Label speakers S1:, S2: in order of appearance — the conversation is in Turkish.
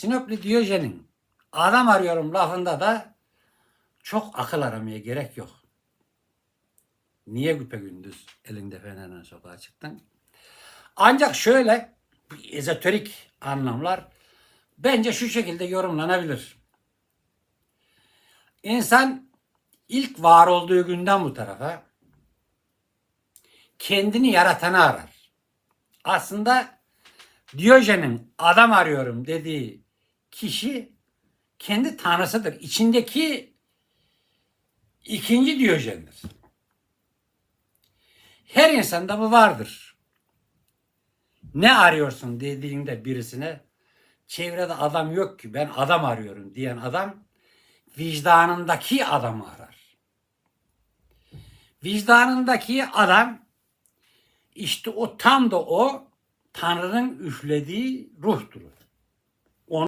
S1: Sinopli Diyojen'in adam arıyorum lafında da çok akıl aramaya gerek yok. Niye güpe gündüz elinde fenerle sokağa çıktın? Ancak şöyle ezoterik anlamlar bence şu şekilde yorumlanabilir. İnsan ilk var olduğu günden bu tarafa kendini yaratanı arar. Aslında Diyojen'in adam arıyorum dediği kişi kendi tanrısıdır. İçindeki ikinci Diyojen'dir. Her insanda bu vardır. Ne arıyorsun dediğinde birisine çevrede adam yok ki ben adam arıyorum diyen adam vicdanındaki adamı arar. Vicdanındaki adam işte o tam da o Tanrı'nın üflediği ruhtur.